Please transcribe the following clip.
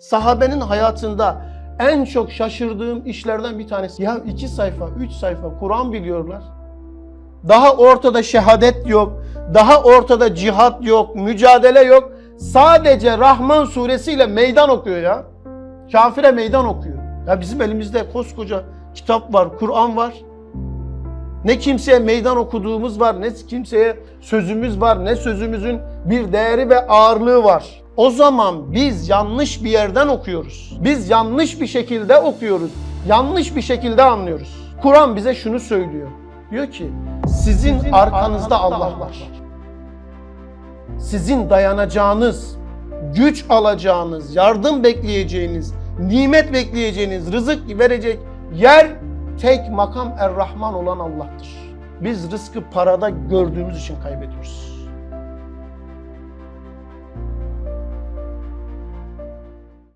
Sahabenin hayatında en çok şaşırdığım işlerden bir tanesi. Ya iki sayfa, üç sayfa Kur'an biliyorlar. Daha ortada şehadet yok. Daha ortada cihat yok, mücadele yok. Sadece Rahman suresiyle meydan okuyor ya. Kafire meydan okuyor. Ya bizim elimizde koskoca kitap var, Kur'an var. Ne kimseye meydan okuduğumuz var, ne kimseye sözümüz var, ne sözümüzün bir değeri ve ağırlığı var. O zaman biz yanlış bir yerden okuyoruz. Biz yanlış bir şekilde okuyoruz. Yanlış bir şekilde anlıyoruz. Kur'an bize şunu söylüyor. Diyor ki sizin arkanızda Allah var. Sizin dayanacağınız, güç alacağınız, yardım bekleyeceğiniz, nimet bekleyeceğiniz, rızık verecek yer tek makam Er-Rahman olan Allah'tır. Biz rızkı parada gördüğümüz için kaybediyoruz.